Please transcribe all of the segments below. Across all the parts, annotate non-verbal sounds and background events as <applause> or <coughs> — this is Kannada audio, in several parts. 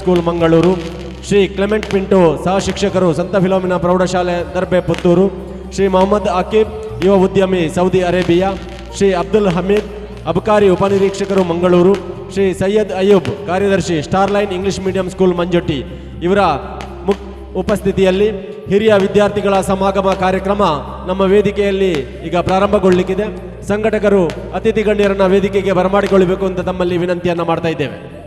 ಸ್ಕೂಲ್ ಮಂಗಳೂರು. ಶ್ರೀ ಕ್ಲೆಮೆಂಟ್ ಪಿಂಟು, ಸಹ ಶಿಕ್ಷಕರು, ಸಂತ ಫಿಲೋಮಿನ ಪ್ರೌಢಶಾಲೆ, ದರ್ಬೆ, ಪುತ್ತೂರು. ಶ್ರೀ ಮೊಹಮ್ಮದ್ ಅಕೀಬ್ ಯುವ ಉದ್ಯಮಿ, ಸೌದಿ ಅರೇಬಿಯಾ. ಶ್ರೀ ಅಬ್ದುಲ್ ಹಮೀದ್, ಅಬಕಾರಿ ಉಪನಿರೀಕ್ಷಕರು, ಮಂಗಳೂರು. ಶ್ರೀ ಸೈಯದ್ ಅಯ್ಯೂಬ್, ಕಾರ್ಯದರ್ಶಿ, Starline English medium school, Manjotti. ಇವರ ಮುಕ್, ಉಪಸ್ಥಿತಿಯಲ್ಲಿ ಹಿರಿಯ ವಿದ್ಯಾರ್ಥಿಗಳ ಸಮಾಗಮ ಕಾರ್ಯಕ್ರಮ ನಮ್ಮ ವೇದಿಕೆಯಲ್ಲಿ ಈಗ ಪ್ರಾರಂಭಗೊಳ್ಳಲಿಕ್ಕಿದೆ ಸಂಘಟಕರು, ಅತಿಥಿ ಗಣ್ಯರನ್ನ ವೇದಿಕೆಗೆ ಬರಮಾಡಿಕೊಳ್ಳಬೇಕು ಅಂತ ತಮ್ಮಲ್ಲಿ ವಿನಂತಿಯನ್ನು ಮಾಡ್ತಾ ಇದ್ದೇವೆ.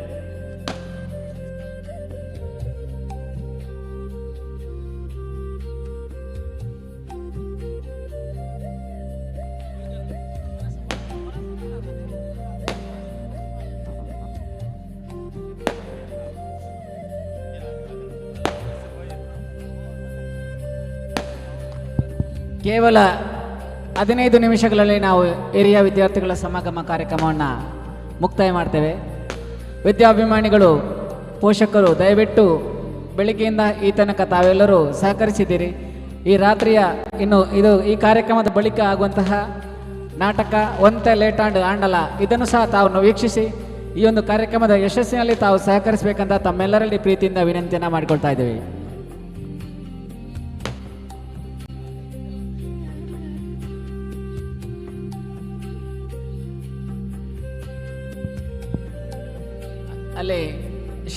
ಕೇವಲ ಹದಿನೈದು ನಿಮಿಷಗಳಲ್ಲಿ ನಾವು ಹಿರಿಯ ವಿದ್ಯಾರ್ಥಿಗಳ ಸಮಾಗಮ ಕಾರ್ಯಕ್ರಮವನ್ನು ಮುಕ್ತಾಯ ಮಾಡ್ತೇವೆ. ವಿದ್ಯಾಭಿಮಾನಿಗಳು, ಪೋಷಕರು, ದಯವಿಟ್ಟು ಬೆಳಿಗ್ಗೆಯಿಂದ ಈ ತನಕ ತಾವೆಲ್ಲರೂ ಸಹಕರಿಸಿದ್ದೀರಿ. ಈ ರಾತ್ರಿಯ ಇನ್ನು ಇದು ಈ ಕಾರ್ಯಕ್ರಮದ ಬಳಿಕ ಆಗುವಂತಹ ನಾಟಕ, ಒಂತೆ ಲೇಟ್ ಆಂಡ್ ಆಂಡಲ, ಇದನ್ನು ಸಹ ತಾವು ವೀಕ್ಷಿಸಿ, ಈ ಒಂದು ಕಾರ್ಯಕ್ರಮದ ಯಶಸ್ಸಿನಲ್ಲಿ ತಾವು ಸಹಕರಿಸಬೇಕಂತ ತಮ್ಮೆಲ್ಲರಲ್ಲಿ ಪ್ರೀತಿಯಿಂದ ವಿನಂತಿಯನ್ನು ಮಾಡಿಕೊಳ್ತಾ ಇದ್ದೀವಿ.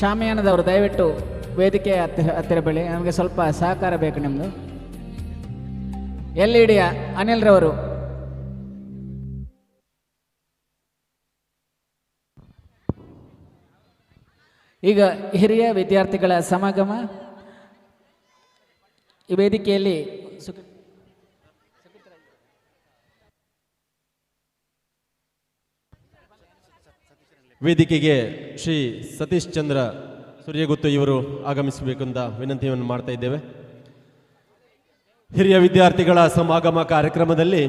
ಶಾಮಿಯಾನದವರು ದಯವಿಟ್ಟು ವೇದಿಕೆ ಹತ್ತಿರ ಹತ್ತಿರ ಬೆಳಿ. ನಮಗೆ ಸ್ವಲ್ಪ ಸಹಕಾರ ಬೇಕು ನಿಮ್ಮದು ಎಲ್ ಇ ಡಿಯ ಅನಿಲ್ರವರು ಈಗ ಹಿರಿಯ ವಿದ್ಯಾರ್ಥಿಗಳ ಸಮಾಗಮ. ಈ ವೇದಿಕೆಯಲ್ಲಿ ವೇದಿಕೆಗೆ ಶ್ರೀ ಸತೀಶ್ ಚಂದ್ರ ಸೂರ್ಯಗುತ್ತು ಇವರು ಆಗಮಿಸಬೇಕೆಂದ ವಿನಂತಿಯನ್ನು ಮಾಡ್ತಾ ಇದ್ದೇವೆ. ಹಿರಿಯ ವಿದ್ಯಾರ್ಥಿಗಳ ಸಮಾಗಮ ಕಾರ್ಯಕ್ರಮದಲ್ಲಿ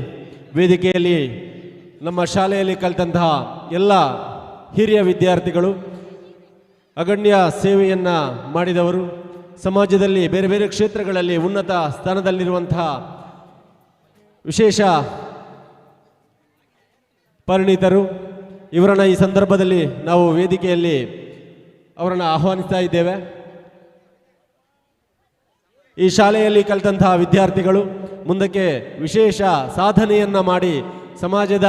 ವೇದಿಕೆಯಲ್ಲಿ ನಮ್ಮ ಶಾಲೆಯಲ್ಲಿ ಕಲಿತಂತಹ ಎಲ್ಲ ಹಿರಿಯ ವಿದ್ಯಾರ್ಥಿಗಳು, ಅಗಣ್ಯ ಸೇವೆಯನ್ನು ಮಾಡಿದವರು, ಸಮಾಜದಲ್ಲಿ ಬೇರೆ ಬೇರೆ ಕ್ಷೇತ್ರಗಳಲ್ಲಿ ಉನ್ನತ ಸ್ಥಾನದಲ್ಲಿರುವಂತಹ ವಿಶೇಷ ಪರಿಣಿತರು ಇವರನ್ನು ಈ ಸಂದರ್ಭದಲ್ಲಿ ನಾವು ವೇದಿಕೆಯಲ್ಲಿ ಅವರನ್ನು ಆಹ್ವಾನಿಸ್ತಾ ಇದ್ದೇವೆ. ಈ ಶಾಲೆಯಲ್ಲಿ ಕಲಿತಂತಹ ವಿದ್ಯಾರ್ಥಿಗಳು ಮುಂದಕ್ಕೆ ವಿಶೇಷ ಸಾಧನೆಯನ್ನು ಮಾಡಿ ಸಮಾಜದ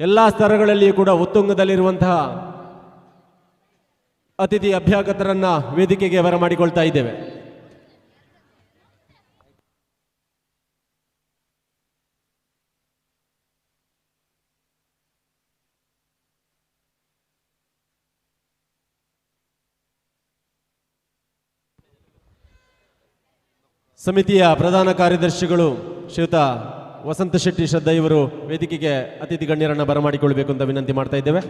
ಎಲ್ಲ ಸ್ತರಗಳಲ್ಲಿಯೂ ಕೂಡ ಉತ್ತುಂಗದಲ್ಲಿರುವಂತಹ ಅತಿಥಿ ಅಭ್ಯಾಗತರನ್ನು ವೇದಿಕೆಗೆ ಬರಮಾಡಿಕೊಳ್ತಾ ಇದ್ದೇವೆ. ಸಮಿತಿಯ ಪ್ರಧಾನ ಕಾರ್ಯದರ್ಶಿಗಳು ಶ್ರೀಯುತ ವಸಂತ ಶೆಟ್ಟಿ ಶ್ರದ್ಧಾ ಇವರು ವೇದಿಕೆಗೆ ಅತಿಥಿ ಗಣ್ಯರನ್ನ ಬರಮಾಡಿಕೊಳ್ಬೇಕು ಅಂತ ವಿನಂತಿ ಮಾಡ್ತಾ ಇದ್ದೇವೆ.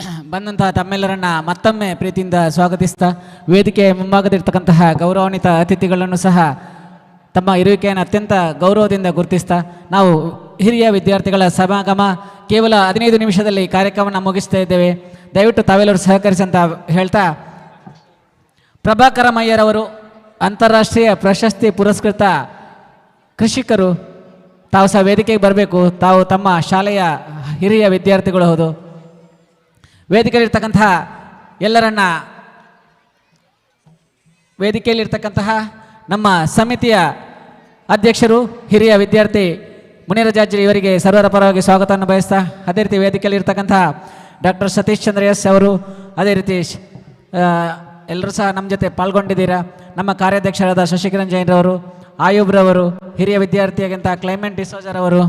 <coughs> ಬಂದಂತಹ ತಮ್ಮೆಲ್ಲರನ್ನ ಮತ್ತೊಮ್ಮೆ ಪ್ರೀತಿಯಿಂದ ಸ್ವಾಗತಿಸ್ತಾ ವೇದಿಕೆ ಮುಂಭಾಗದಿರ್ತಕ್ಕಂತಹ ಗೌರವಾನ್ವಿತ ಅತಿಥಿಗಳನ್ನು ಸಹ ತಮ್ಮ ಇರುವಿಕೆಯನ್ನು ಅತ್ಯಂತ ಗೌರವದಿಂದ ಗುರುತಿಸ್ತಾ ನಾವು ಹಿರಿಯ ವಿದ್ಯಾರ್ಥಿಗಳ ಸಮಾಗಮ ಕೇವಲ ಹದಿನೈದು ನಿಮಿಷದಲ್ಲಿ ಕಾರ್ಯಕ್ರಮವನ್ನು ಮುಗಿಸ್ತಾ ಇದ್ದೇವೆ. ದಯವಿಟ್ಟು ತಾವೆಲ್ಲರೂ ಸಹಕರಿಸಿ ಅಂತ ಹೇಳ್ತಾ ಪ್ರಭಾಕರ ಮಯ್ಯರವರು ಅಂತಾರಾಷ್ಟ್ರೀಯ ಪ್ರಶಸ್ತಿ ಪುರಸ್ಕೃತ ಕೃಷಿಕರು. ತಾವು ಸಹ ವೇದಿಕೆಗೆ ಬರಬೇಕು. ತಾವು ತಮ್ಮ ಶಾಲೆಯ ಹಿರಿಯ ವಿದ್ಯಾರ್ಥಿಗಳು ಹೌದು. ವೇದಿಕೆಯಲ್ಲಿರ್ತಕ್ಕಂತಹ ಎಲ್ಲರನ್ನ ವೇದಿಕೆಯಲ್ಲಿರ್ತಕ್ಕಂತಹ ನಮ್ಮ ಸಮಿತಿಯ ಅಧ್ಯಕ್ಷರು, ಹಿರಿಯ ವಿದ್ಯಾರ್ಥಿ ಮುನಿರಜಾಜ್ರಿ ಇವರಿಗೆ ಸರ್ವರ ಪರವಾಗಿ ಸ್ವಾಗತವನ್ನು ಬಯಸ್ತಾ, ಅದೇ ರೀತಿ ವೇದಿಕೆಯಲ್ಲಿರ್ತಕ್ಕಂತಹ ಡಾಕ್ಟರ್ ಸತೀಶ್ ಚಂದ್ರ ಎಸ್ ಅವರು, ಅದೇ ರೀತಿ ಎಲ್ಲರೂ ಸಹ ನಮ್ಮ ಜೊತೆ ಪಾಲ್ಗೊಂಡಿದ್ದೀರಾ? ನಮ್ಮ ಕಾರ್ಯಾಧ್ಯಕ್ಷರಾದ ಶಶಿಕಿರಣ್ ಜೈನ್ರವರು, ಆಯೂಬ್ರವರು, ಹಿರಿಯ ವಿದ್ಯಾರ್ಥಿಯಾಗಿಂತ ಕ್ಲೈಮೆಂಟ್ ಡಿಸೋಜರವರು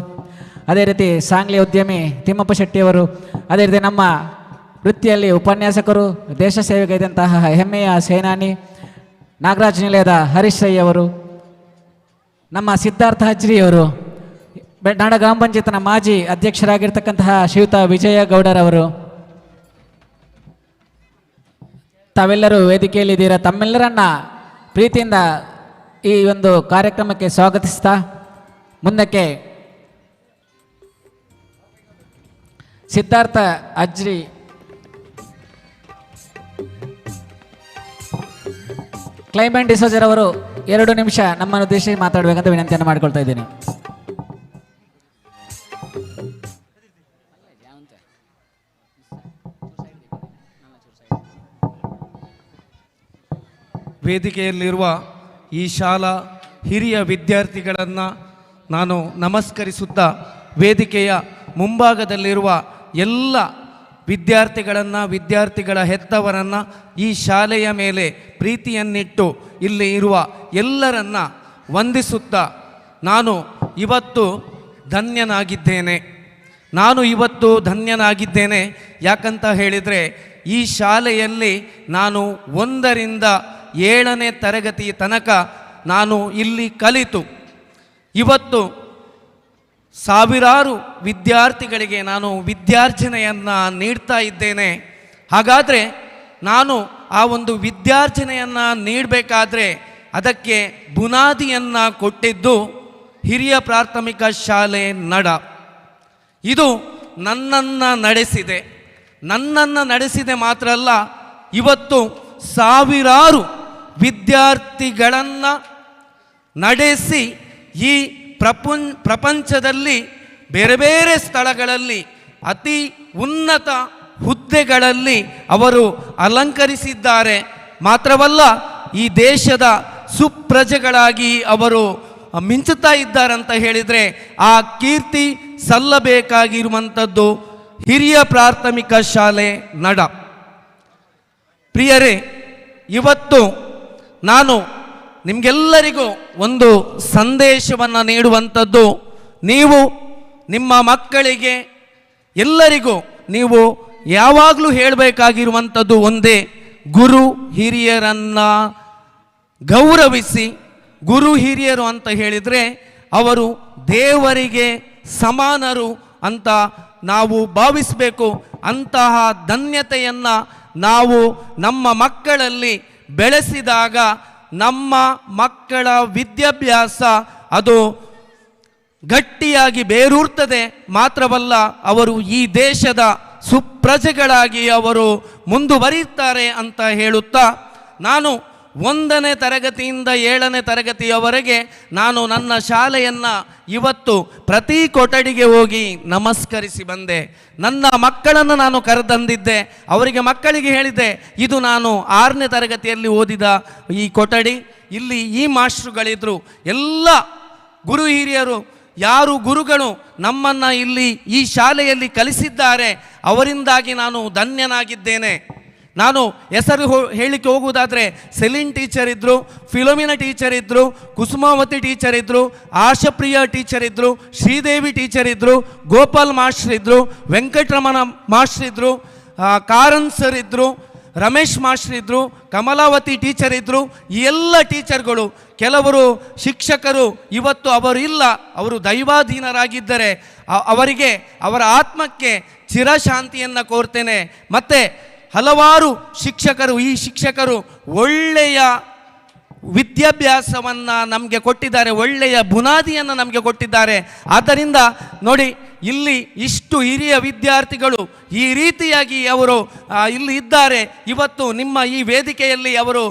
ಅದೇ ರೀತಿ ಸಾಂಗ್ಲಿ ಉದ್ಯಮಿ ತಿಮ್ಮಪ್ಪ ಶೆಟ್ಟಿಯವರು, ಅದೇ ರೀತಿ ನಮ್ಮ ವೃತ್ತಿಯಲ್ಲಿ ಉಪನ್ಯಾಸಕರು, ದೇಶ ಸೇವೆಗೈದಂತಹ ಹೆಮ್ಮೆಯ ಸೇನಾನಿ ನಾಗರಾಜ್ ನಿಲಯದ ಹರೀಶ್ ರೈ ಅವರು, ನಮ್ಮ ಸಿದ್ಧಾರ್ಥ ಹಜ್ರಿಯವರು ನಾಡ ಗ್ರಾಮ ಪಂಚಾಯತ್ನ ಮಾಜಿ ಅಧ್ಯಕ್ಷರಾಗಿರ್ತಕ್ಕಂತಹ ಶ್ರೀಯುತ ವಿಜಯ ಗೌಡರವರು ತಾವೆಲ್ಲರೂ ವೇದಿಕೆಯಲ್ಲಿದ್ದೀರಾ? ತಮ್ಮೆಲ್ಲರನ್ನ ಪ್ರೀತಿಯಿಂದ ಈ ಒಂದು ಕಾರ್ಯಕ್ರಮಕ್ಕೆ ಸ್ವಾಗತಿಸ್ತಾ ಮುಂದಕ್ಕೆ ಸಿದ್ಧಾರ್ಥ ಅಜ್ರಿ. ಕ್ಲೈಮೆಂಟ್ ಡಿಸೋಜರ್ ಅವರು ಎರಡು ನಿಮಿಷ ನಮ್ಮನ್ನು ಉದ್ದೇಶಿಸಿ ಮಾತಾಡಬೇಕಂತ ವಿನಂತಿಯನ್ನು ಮಾಡ್ಕೊಳ್ತಾ ಇದ್ದೀನಿ. ವೇದಿಕೆಯಲ್ಲಿರುವ ಈ ಶಾಲಾ ಹಿರಿಯ ವಿದ್ಯಾರ್ಥಿಗಳನ್ನು ನಾನು ನಮಸ್ಕರಿಸುತ್ತಾ ವೇದಿಕೆಯ ಮುಂಭಾಗದಲ್ಲಿರುವ ಎಲ್ಲ ವಿದ್ಯಾರ್ಥಿಗಳನ್ನು, ವಿದ್ಯಾರ್ಥಿಗಳ ಹೆತ್ತವರನ್ನು ಈ ಶಾಲೆಯ ಮೇಲೆ ಪ್ರೀತಿಯನ್ನಿಟ್ಟು ಇಲ್ಲಿ ಇರುವ ಎಲ್ಲರನ್ನು ವಂದಿಸುತ್ತಾ ನಾನು ಇವತ್ತು ಧನ್ಯನಾಗಿದ್ದೇನೆ. ನಾನು ಇವತ್ತು ಧನ್ಯನಾಗಿದ್ದೇನೆ. ಯಾಕಂತ ಹೇಳಿದರೆ ಈ ಶಾಲೆಯಲ್ಲಿ ನಾನು ಒಂದರಿಂದ ಏಳನೇ ತರಗತಿ ತನಕ ನಾನು ಇಲ್ಲಿ ಕಲಿತು. ಇವತ್ತು ಸಾವಿರಾರು ವಿದ್ಯಾರ್ಥಿಗಳಿಗೆ ನಾನು ವಿದ್ಯಾರ್ಜನೆಯನ್ನು ನೀಡ್ತಾ ಇದ್ದೇನೆ. ಹಾಗಾದರೆ ನಾನು ಆ ಒಂದು ವಿದ್ಯಾರ್ಜನೆಯನ್ನು ನೀಡಬೇಕಾದ್ರೆ ಅದಕ್ಕೆ ಬುನಾದಿಯನ್ನು ಕೊಟ್ಟಿದ್ದು ಹಿರಿಯ ಪ್ರಾಥಮಿಕ ಶಾಲೆ ನಡ. ಇದು ನನ್ನನ್ನು ನಡೆಸಿದೆ. ನನ್ನನ್ನು ನಡೆಸಿದೆ ಮಾತ್ರ ಅಲ್ಲ, ಇವತ್ತು ಸಾವಿರಾರು ವಿದ್ಯಾರ್ಥಿಗಳನ್ನು ನಡೆಸಿ ಈ ಪ್ರಪಂಚ ಪ್ರಪಂಚದಲ್ಲಿ ಬೇರೆ ಬೇರೆ ಸ್ಥಳಗಳಲ್ಲಿ ಅತಿ ಉನ್ನತ ಹುದ್ದೆಗಳಲ್ಲಿ ಅವರು ಅಲಂಕರಿಸಿದ್ದಾರೆ. ಮಾತ್ರವಲ್ಲ, ಈ ದೇಶದ ಸುಪ್ರಜೆಗಳಾಗಿ ಅವರು ಮಿಂಚುತ್ತಾ ಇದ್ದಾರಂತ ಹೇಳಿದರೆ ಆ ಕೀರ್ತಿ ಸಲ್ಲಬೇಕಾಗಿರುವಂಥದ್ದು ಹಿರಿಯ ಪ್ರಾಥಮಿಕ ಶಾಲೆ ನಡ. ಪ್ರಿಯರೇ, ಇವತ್ತು ನಾನು ನಿಮಗೆಲ್ಲರಿಗೂ ಒಂದು ಸಂದೇಶವನ್ನು ನೀಡುವಂಥದ್ದು. ನೀವು ನಿಮ್ಮ ಮಕ್ಕಳಿಗೆ ಎಲ್ಲರಿಗೂ ನೀವು ಯಾವಾಗಲೂ ಹೇಳಬೇಕಾಗಿರುವಂಥದ್ದು ಒಂದೇ, ಗುರು ಹಿರಿಯರನ್ನು ಗೌರವಿಸಿ. ಗುರು ಹಿರಿಯರು ಅಂತ ಹೇಳಿದರೆ ಅವರು ದೇವರಿಗೆ ಸಮಾನರು ಅಂತ ನಾವು ಭಾವಿಸಬೇಕು. ಅಂತಹ ಧನ್ಯತೆಯನ್ನು ನಾವು ನಮ್ಮ ಮಕ್ಕಳಲ್ಲಿ ಬೆಳೆಸಿದಾಗ ನಮ್ಮ ಮಕ್ಕಳ ವಿದ್ಯಾಭ್ಯಾಸ ಅದು ಗಟ್ಟಿಯಾಗಿ ಬೇರೂರ್ತದೆ. ಮಾತ್ರವಲ್ಲ ಅವರು ಈ ದೇಶದ ಸುಪ್ರಜೆಗಳಾಗಿ ಅವರು ಮುಂದುವರಿಯುತ್ತಾರೆ ಅಂತ ಹೇಳುತ್ತಾ, ನಾನು ಒಂದನೇ ತರಗತಿಯಿಂದ ಏಳನೇ ತರಗತಿಯವರೆಗೆ ನಾನು ನನ್ನ ಶಾಲೆಯನ್ನು ಇವತ್ತು ಪ್ರತಿ ಕೊಠಡಿಗೆ ಹೋಗಿ ನಮಸ್ಕರಿಸಿ ಬಂದೆ. ನನ್ನ ಮಕ್ಕಳನ್ನು ನಾನು ಕರೆದಂದಿದ್ದೆ ಅವರಿಗೆ ಮಕ್ಕಳಿಗೆ ಹೇಳಿದೆ, ಇದು ನಾನು ಆರನೇ ತರಗತಿಯಲ್ಲಿ ಓದಿದ ಈ ಕೊಠಡಿ. ಇಲ್ಲಿ ಈ ಮಾಸ್ಟ್ರುಗಳಿದ್ರು. ಎಲ್ಲ ಗುರು ಹಿರಿಯರು, ಯಾರು ಗುರುಗಳು ನಮ್ಮನ್ನು ಇಲ್ಲಿ ಈ ಶಾಲೆಯಲ್ಲಿ ಕಲಿಸಿದ್ದಾರೆ. ಅವರಿಂದಾಗಿ ನಾನು ಧನ್ಯನಾಗಿದ್ದೇನೆ. ನಾನು ಹೆಸರು ಹೋ- ಹೇಳಿಕ್ಕೆ ಹೋಗುವುದಾದರೆ ಸೆಲಿನ್ ಟೀಚರ್ ಇದ್ದರು ಫಿಲೋಮಿನ ಟೀಚರ್ ಇದ್ದರು ಕುಸುಮಾವತಿ ಟೀಚರ್ ಇದ್ದರು ಆಶಪ್ರಿಯ ಟೀಚರ್ ಇದ್ದರು ಶ್ರೀದೇವಿ ಟೀಚರ್ ಇದ್ದರು ಗೋಪಾಲ್ ಮಾಸ್ಟರ್ ಇದ್ದರು ವೆಂಕಟರಮಣ ಮಾಸ್ಟರ್ ಇದ್ದರು ಕಾರನ್ ಸರ್ ಇದ್ದರು ರಮೇಶ್ ಮಾಸ್ಟರ್ ಇದ್ದರು ಕಮಲಾವತಿ ಟೀಚರ್ ಇದ್ದರು ಈ ಎಲ್ಲ ಟೀಚರ್ಗಳು ಕೆಲವರು ಶಿಕ್ಷಕರು, ಇವತ್ತು ಅವರು ಇಲ್ಲ, ಅವರು ದೈವಾಧೀನರಾಗಿದ್ದರೆ ಅವರಿಗೆ ಅವರ ಆತ್ಮಕ್ಕೆ ಚಿರಶಾಂತಿಯನ್ನು ಕೋರ್ತೇನೆ. ಮತ್ತು ಹಲವಾರು ಶಿಕ್ಷಕರು, ಈ ಶಿಕ್ಷಕರು ಒಳ್ಳೆಯ ವಿದ್ಯಾಭ್ಯಾಸವನ್ನು ನಮಗೆ ಕೊಟ್ಟಿದ್ದಾರೆ, ಒಳ್ಳೆಯ ಬುನಾದಿಯನ್ನು ನಮಗೆ ಕೊಟ್ಟಿದ್ದಾರೆ. ಆದ್ದರಿಂದ ನೋಡಿ, ಇಲ್ಲಿ ಇಷ್ಟು ಹಿರಿಯ ವಿದ್ಯಾರ್ಥಿಗಳು ಈ ರೀತಿಯಾಗಿ ಅವರು ಇಲ್ಲಿ ಇದ್ದಾರೆ. ಇವತ್ತು ನಿಮ್ಮ ಈ ವೇದಿಕೆಯಲ್ಲಿ ಅವರು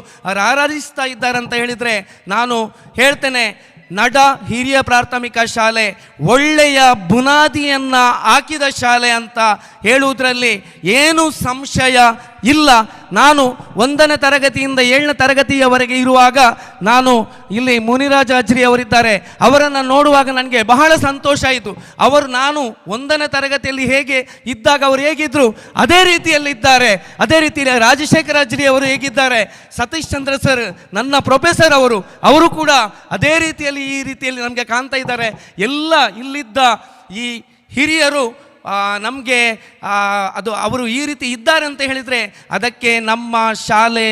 ಆರಾಧಿಸ್ತಾ ಇದ್ದಾರೆ ಅಂತ ಹೇಳಿದರೆ ನಾನು ಹೇಳ್ತೇನೆ ನಡ ಹಿರಿಯ ಪ್ರಾಥಮಿಕ ಶಾಲೆ ಒಳ್ಳೆಯ ಬುನಾದಿಯನ್ನು ಹಾಕಿದ ಶಾಲೆ ಅಂತ ಹೇಳುವುದರಲ್ಲಿ ಏನು ಸಂಶಯ ಇಲ್ಲ, ನಾನು ಒಂದನೇ ತರಗತಿಯಿಂದ ಏಳನೇ ತರಗತಿಯವರೆಗೆ ಇರುವಾಗ ನಾನು ಇಲ್ಲಿ ಮುನಿರಾಜ ಅಜ್ರಿ ಅವರಿದ್ದಾರೆ. ಅವರನ್ನು ನೋಡುವಾಗ ನನಗೆ ಬಹಳ ಸಂತೋಷ ಆಯಿತು. ಅವರು ನಾನು ಒಂದನೇ ತರಗತಿಯಲ್ಲಿ ಹೇಗೆ ಇದ್ದಾಗ ಅವರು ಹೇಗಿದ್ದರು ಅದೇ ರೀತಿಯಲ್ಲಿ ಇದ್ದಾರೆ. ಅದೇ ರೀತಿಯಲ್ಲಿ ರಾಜಶೇಖರ ಅಜ್ರಿ ಅವರು ಹೇಗಿದ್ದಾರೆ, ಸತೀಶ್ ಚಂದ್ರ ಸರ್ ನನ್ನ ಪ್ರೊಫೆಸರ್ ಅವರು ಅವರು ಕೂಡ ಅದೇ ರೀತಿಯಲ್ಲಿ ಈ ರೀತಿಯಲ್ಲಿ ನಮಗೆ ಕಾಣ್ತಾ ಇದ್ದಾರೆ. ಎಲ್ಲ ಇಲ್ಲಿದ್ದ ಈ ಹಿರಿಯರು ನಮಗೆ ಅದು ಅವರು ಈ ರೀತಿ ಇದ್ದಾರೆ ಅಂತ ಹೇಳಿದರೆ ಅದಕ್ಕೆ ನಮ್ಮ ಶಾಲೆ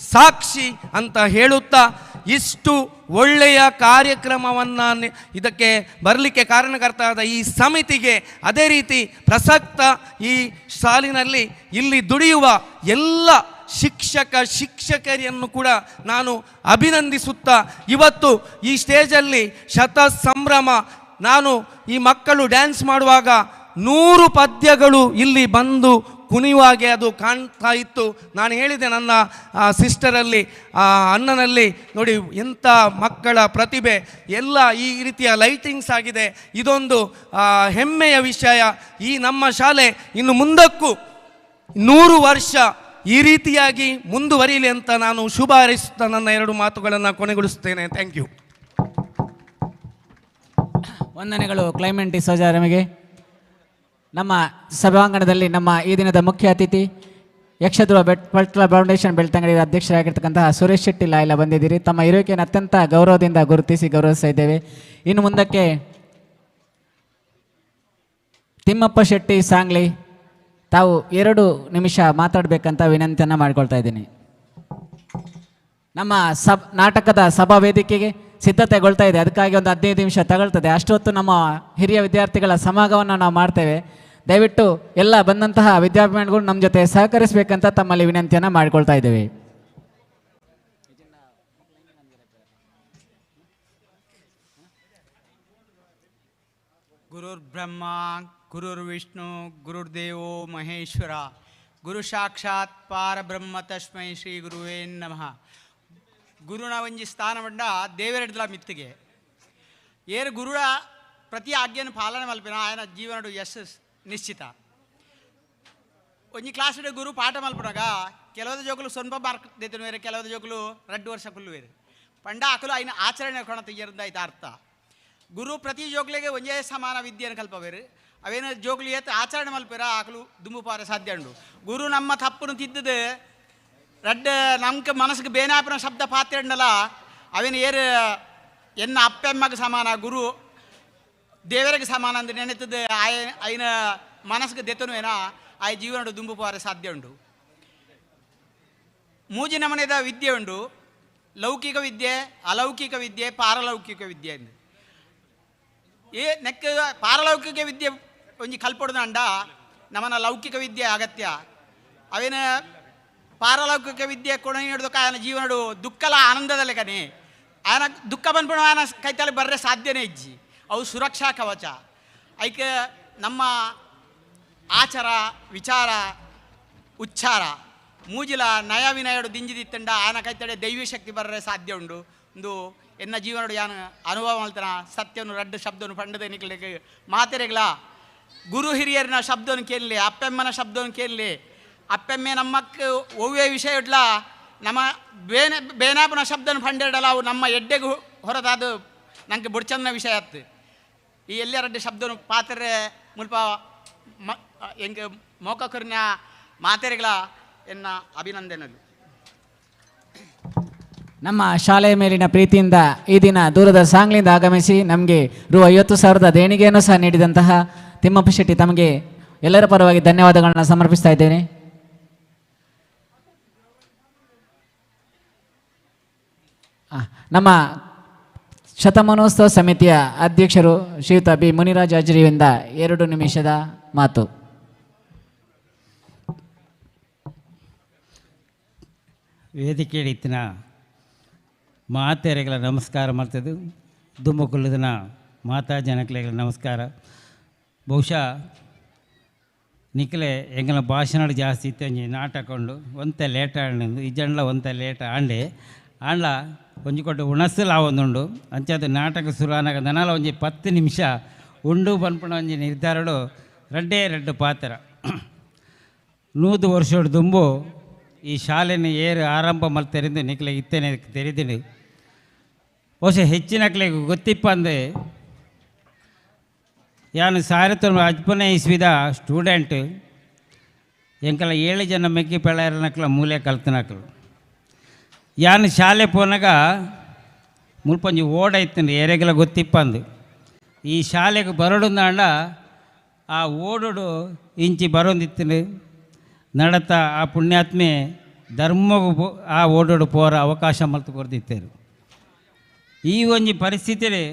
ಸಾಕ್ಷಿ ಅಂತ ಹೇಳುತ್ತಾ ಇಷ್ಟು ಒಳ್ಳೆಯ ಕಾರ್ಯಕ್ರಮವನ್ನು ಇದಕ್ಕೆ ಬರಲಿಕ್ಕೆ ಕಾರಣಕರ್ತಾದ ಈ ಸಮಿತಿಗೆ ಅದೇ ರೀತಿ ಪ್ರಸಕ್ತ ಈ ಸಾಲಿನಲ್ಲಿ ಇಲ್ಲಿ ದುಡಿಯುವ ಎಲ್ಲ ಶಿಕ್ಷಕ, ಶಿಕ್ಷಕರಿಯನ್ನು ಕೂಡ ನಾನು ಅಭಿನಂದಿಸುತ್ತಾ ಇವತ್ತು ಈ ಸ್ಟೇಜಲ್ಲಿ ಶತ ಸಂಭ್ರಮ ನಾನು ಈ ಮಕ್ಕಳು ಡ್ಯಾನ್ಸ್ ಮಾಡುವಾಗ ನೂರು ಪದ್ಯಗಳು ಇಲ್ಲಿ ಬಂದು ಕುಣಿಯುವಾಗೆ ಅದು ಕಾಣ್ತಾ ಇತ್ತು. ನಾನು ಹೇಳಿದೆ ನನ್ನ ಸಿಸ್ಟರಲ್ಲಿ ಅಣ್ಣನಲ್ಲಿ, ನೋಡಿ, ಎಂಥ ಮಕ್ಕಳ ಪ್ರತಿಭೆ, ಎಲ್ಲ ಈ ರೀತಿಯ ಲೈಟಿಂಗ್ಸ್ ಆಗಿದೆ. ಇದೊಂದು ಹೆಮ್ಮೆಯ ವಿಷಯ. ಈ ನಮ್ಮ ಶಾಲೆ ಇನ್ನು ಮುಂದಕ್ಕೂ ನೂರು ವರ್ಷ ಈ ರೀತಿಯಾಗಿ ಮುಂದುವರಿಯಲಿ ಅಂತ ನಾನು ಶುಭ ಹಾರೈಸುತ್ತಾ ನನ್ನ ಎರಡು ಮಾತುಗಳನ್ನು ಕೊನೆಗೊಳಿಸುತ್ತೇನೆ. ಥ್ಯಾಂಕ್ ಯು ವಂದನೆಗಳು, ಕ್ಲೈಮೆಂಟ್ ಡಿಸೋಜ ನಮಗೆ ನಮ್ಮ ಸಭಾಂಗಣದಲ್ಲಿ ನಮ್ಮ ಈ ದಿನದ ಮುಖ್ಯ ಅತಿಥಿ ಯಕ್ಷಧ್ರುವ ಬೆಟ್ ಪಟ್ಲ ಫೌಂಡೇಶನ್ ಬೆಳ್ತಂಗಡಿ ಅಧ್ಯಕ್ಷರಾಗಿರ್ತಕ್ಕಂತಹ ಸುರೇಶ್ ಶೆಟ್ಟಿ ಲಾಯ್ಲ ಬಂದಿದ್ದೀರಿ. ತಮ್ಮ ಇರುವಿಕೆಯನ್ನು ಅತ್ಯಂತ ಗೌರವದಿಂದ ಗುರುತಿಸಿ ಗೌರವಿಸ್ತಾ ಇನ್ನು ಮುಂದಕ್ಕೆ ತಿಮ್ಮಪ್ಪ ಶೆಟ್ಟಿ ಸಾಂಗ್ಲಿ ತಾವು ಎರಡು ನಿಮಿಷ ಮಾತಾಡಬೇಕಂತ ವಿನಂತಿಯನ್ನು ಮಾಡಿಕೊಳ್ತಾ ಇದ್ದೀನಿ. ನಮ್ಮ ಸಬ್ ನಾಟಕದ ಸಭಾ ವೇದಿಕೆಗೆ ಸಿದ್ಧತೆಗೊಳ್ತಾ ಇದೆ. ಅದಕ್ಕಾಗಿ ಒಂದು ಹದಿನೈದು ನಿಮಿಷ ತಗೊಳ್ತದೆ. ಅಷ್ಟೊತ್ತು ನಮ್ಮ ಹಿರಿಯ ವಿದ್ಯಾರ್ಥಿಗಳ ಸಮಾಗಮವನ್ನು ನಾವು ಮಾಡ್ತೇವೆ. ದಯವಿಟ್ಟು ಎಲ್ಲ ಬಂದಂತಹ ವಿದ್ಯಾಭಿಮಾನಿಗಳು ನಮ್ಮ ಜೊತೆ ಸಹಕರಿಸಬೇಕಂತ ತಮ್ಮಲ್ಲಿ ವಿನಂತಿಯನ್ನು ಮಾಡಿಕೊಳ್ತಾ ಇದ್ದೇವೆ. ಗುರುರ್ ಬ್ರಹ್ಮ, ಗುರುರ್ ಗುರುರ್ವಿಷ್ಣು ಗುರುರ್ದೇವೋ ಮಹೇಶ್ವರ. ಗುರು ಸಾಕ್ಷಾತ್ ಪಾರಬ್ರಹ್ಮ ತಸ್ಮೈ ಶ್ರೀ ಗುರುವೇ ನಮಃ. ಗುರುನ ಒಂಜಿ ಸ್ಥಾನ ಪಂಡ ದೇವೆರಡ್ಲ ಮಿತ್ತಿಗೆ. ಏರ್ ಗುರುಡ ಪ್ರತಿ ಆಜ್ಞೆಯನ್ನು ಪಾಲನೆ ಮಲ್ಪಿನ ಆಯನ ಜೀವನಡು ಯಶ್ ನಿಶ್ಚಿತ. ಒಂಜಿ ಕ್ಲಾಸ್ ಗುರು ಪಾಠ ಮಲ್ಪನಾಗ ಕೆಲವೊಂದು ಜೋಕುಲು ಸೊಲ್ಪ ಮಾರ್ಕ್ ದೇತನು ವೇರೆ ಕೆಲವೊಂದು ಜೋಕುಲು ರಡ್ಡು ವರ್ಷ ಕುಲ್ಲು ವೇರೆ ಪಂಡ ಆಕಲು ಆಯ್ನ ಆಚರಣೆ ಕೊಣ ತೆಗೆಯರಿಂದ ಆಯ್ತು ಅರ್ಥ. ಗುರು ಪ್ರತಿ ಜೋಕ್ಲಿಗೆ ಒಂದೇ ಸಮಾನ ವಿದ್ಯೆಯನ್ನು ಕಲ್ಪವೇರು. ಅವೇನ ಜೋಕ್ಲಿ ಏತ್ ಆಚರಣೆ ಮಲ್ಪೇರ ಆಕಲು ದುಂಬು ಪಾರ ಸಾಧ್ಯ ಉಂಡು ಗುರು ನಮ್ಮ ತಪ್ಪನ್ನು ತಿದ್ದದೆ ರಡ್ಡ ನಮ್ಗೆ ಮನಸ್ಸಿಗೆ ಬೇನಾಪಿನ ಶಬ್ದ ಉಂಡಲ್ಲ ಅವೇನು ಏರು, ಎನ್ನ ಅಪ್ಪೆಮ್ಮಗೆ ಸಮಾನ, ಗುರು, ದೇವರಿಗೆ ಸಮಾನ ಅಂತ ನೆನೆತದ, ಆಯ ಐನ ಮನಸ್ಸಿಗೆ ದೆತ್ತನು ಏನ ಆಯ ಜೀವನ ದುಂಬುಪಾರ ಸಾಧ್ಯ ಉಂಡು. ಮೂಜಿ ನಮನೆದ ವಿದ್ಯೆ ಉಂಡು. ಲೌಕಿಕ ವಿದ್ಯೆ, ಅಲೌಕಿಕ ವಿದ್ಯೆ, ಪಾರಲೌಕಿಕ ವಿದ್ಯೆ ಎಂದು ಏ, ನೆಕ್ಕ ಪಾರಲೌಕಿಕ ವಿದ್ಯೆ ಒಂಜಿ ಕಲ್ಪೊಡ್ದ ಅಂಡ, ನಮನ ಲೌಕಿಕ ವಿದ್ಯೆ ಅಗತ್ಯ. ಅವೇನ ಪಾರಲೌಕಿಕ ವಿದ್ಯೆ ಕೊಡ ಹಿಡಿದಕ್ಕೆ ఆయన ಜೀವನಡು ದುಃಖಲ ಆನಂದದಲ್ಲೇ ಕನೆ ఆయన ದುಃಖ ಬಂದ್ಬಿಡು ఆయన ಕೈತಲ್ಲಿ ಬರ್ರೆ ಸಾಧ್ಯನೇ ಇಜ್ಜಿ ಅವು ಸುರಕ್ಷಾ ಕವಚ ಐಕೆ ನಮ್ಮ ಆಚಾರ ವಿಚಾರ ಉಚ್ಚಾರ ಮೂಜಿಲ ನಯ ವಿನಯಡು ದಿಂಜಿದಿತ್ತಂಡ ಆನ ಕೈತಡೆ ದೈವಿ ಶಕ್ತಿ ಬರ್ರೆ ಸಾಧ್ಯ ಉಂಡು ಒಂದು ಎನ್ನ ಜೀವನಡು ಯಾನು ಅನುಭವ ಮಲ್ತನ ಸತ್ಯವನ್ನು ರಡ್ಡು ಶಬ್ದವನ್ನು ಪಂಡದ ನಿಕ್ಲಿಕ್ಕೆ ಮಾತೆರೆಗಳ ಗುರು ಹಿರಿಯರಿನ ಶಬ್ದವನ್ನು ಕೇಳಲಿ ಅಪ್ಪೆಮ್ಮನ ಶಬ್ದವನ್ನು ಕೇಳಲಿ ಅಪ್ಪೆಮ್ಮೆ ನಮ್ಮಕ್ಕೆ ಒವ್ವೆ ವಿಷಯ ಇಡ್ಲ, ನಮ್ಮ ಬೇನೆ, ಬೇನಾಪನ ಶಬ್ದನ ಪಂಡಿಡಲ್ಲ ಅವು ನಮ್ಮ ಎಡ್ಡೆಗೆ ಹೊರತಾದು ನಂಗೆ ಬುಡ್ಚಂದನ ವಿಷಯ ಆಯ್ತು ಈ ಎಲ್ಲೆರಡು ಶಬ್ದನು ಪಾತ್ರೆ ಮುಲ್ಪ ಮ ಎಂಗೆ ಮೋಕಕರ್ನ ಮಾತೆರೆಗಳ ಎನ್ನ ಅಭಿನಂದನೆಗಳು. ನಮ್ಮ ಶಾಲೆಯ ಮೇಲಿನ ಪ್ರೀತಿಯಿಂದ ಈ ದಿನ ದೂರದ ಸಾಂಗ್ಲಿಂದ ಆಗಮಿಸಿ ನಮಗೆ ರು ಐವತ್ತು ಸಾವಿರದ ದೇಣಿಗೆಯನ್ನು ಸಹ ನೀಡಿದಂತಹ ತಿಮ್ಮಪ್ಪ ಶೆಟ್ಟಿ ತಮಗೆ ಎಲ್ಲರ ಪರವಾಗಿ ಧನ್ಯವಾದಗಳನ್ನು ಸಮರ್ಪಿಸ್ತಾ ಇದ್ದೇನೆ. ನಮ್ಮ ಶತಮಾನೋತ್ಸವ ಸಮಿತಿಯ ಅಧ್ಯಕ್ಷರು ಶ್ರೀಯುತ ಬಿ. ಮುನಿರಾಜ್ ಅಜ್ರಿಯಿಂದ ಎರಡು ನಿಮಿಷದ ಮಾತು. ವೇದಿಕೆ ಇತ್ತಿನ ಮಾತೆರೆಗಳ ನಮಸ್ಕಾರ ಮಾಡ್ತಿದ್ದು. ದುಮ್ಮಕುಲ್ಲದನ ಮಾತಾ ಜನಕಲೆಗಳ ನಮಸ್ಕಾರ. ಬಹುಶಃ ನಿಖಲೆ ಎಂಗಲ ಭಾಷಣ ಜಾಸ್ತಿ ಇತ್ತು ನಾಟಕೊಂಡು ಒಂತೆ ಲೇಟ ಆಂಡು ಈ ಜನ ಒಂತೆ ಲೇಟ್ ಆಂಡೆ ಆಂಡ್ಲ ಒಂಜಿ ಕೊಟ್ಟು ಉಣಸಲಾವೊಂದುಂಡು ಅಂಚಾದ ನಾಟಕ ಶುರುವಾನಾಗ ದನಾಲ ಒಂಜಿ ಪತ್ತು ನಿಮಿಷ ಉಂಡು ಪನ್ಪುಣ ಒಂಜಿ ನಿರ್ಧಾರಡು ರಡ್ಡೇ ರಡ್ಡು ಪಾತ್ರ. ನೂದು ವರ್ಷೋಡು ದುಂಬು ಈ ಶಾಲೆನ ಏರು ಆರಂಭ ಮಲ್ತೆರಿಂದ ನಿಕ್ಲೆ ಇತ್ತೇನೆ ತೆರೆದಿನಿ. ಬಹುಶಃ ಹೆಚ್ಚಿನಕ್ಲೆಗೆ ಗೊತ್ತಿಪ್ಪ ಅಂದೆ ಯಾನು ಸಾವಿರದ ಹಜ್ಪನೇ ಇಸ್ವಿದ ಸ್ಟೂಡೆಂಟ್. ಎಂಕಲ ಏಳು ಜನ ಮೆಕ್ಕಿ ಪೆಳಾರನಕ್ಲ ಮೂಲೆ ಕಲ್ತನಕ್ಲು. ಯಾನು ಶಾಲೆ ಪೋನಾಗ ಮುಲ್ಪಂಜಿ ಓಡ ಇತ್ತಂಡು ಎರೆಗೆಲ ಗೊತ್ತಿಪ್ಪಂದು ಈ ಶಾಲೆಗೆ ಬರೋಡುಂದಾಂಡ ಆ ಓಡೋಡು ಇಂಚಿ ಬರೋಂದಿತ್ತಂಡು ನಡತ ಆ ಪುಣ್ಯಾತ್ಮೆ ಧರ್ಮಗು ಆ ಓಡೋಡು ಪೋರ ಅವಕಾಶ ಮಲ್ತು ಕೊರ್ದಿತ್ತೇರು. ಈ ಒಂಜಿ ಪರಿಸ್ಥಿತಿಲಿ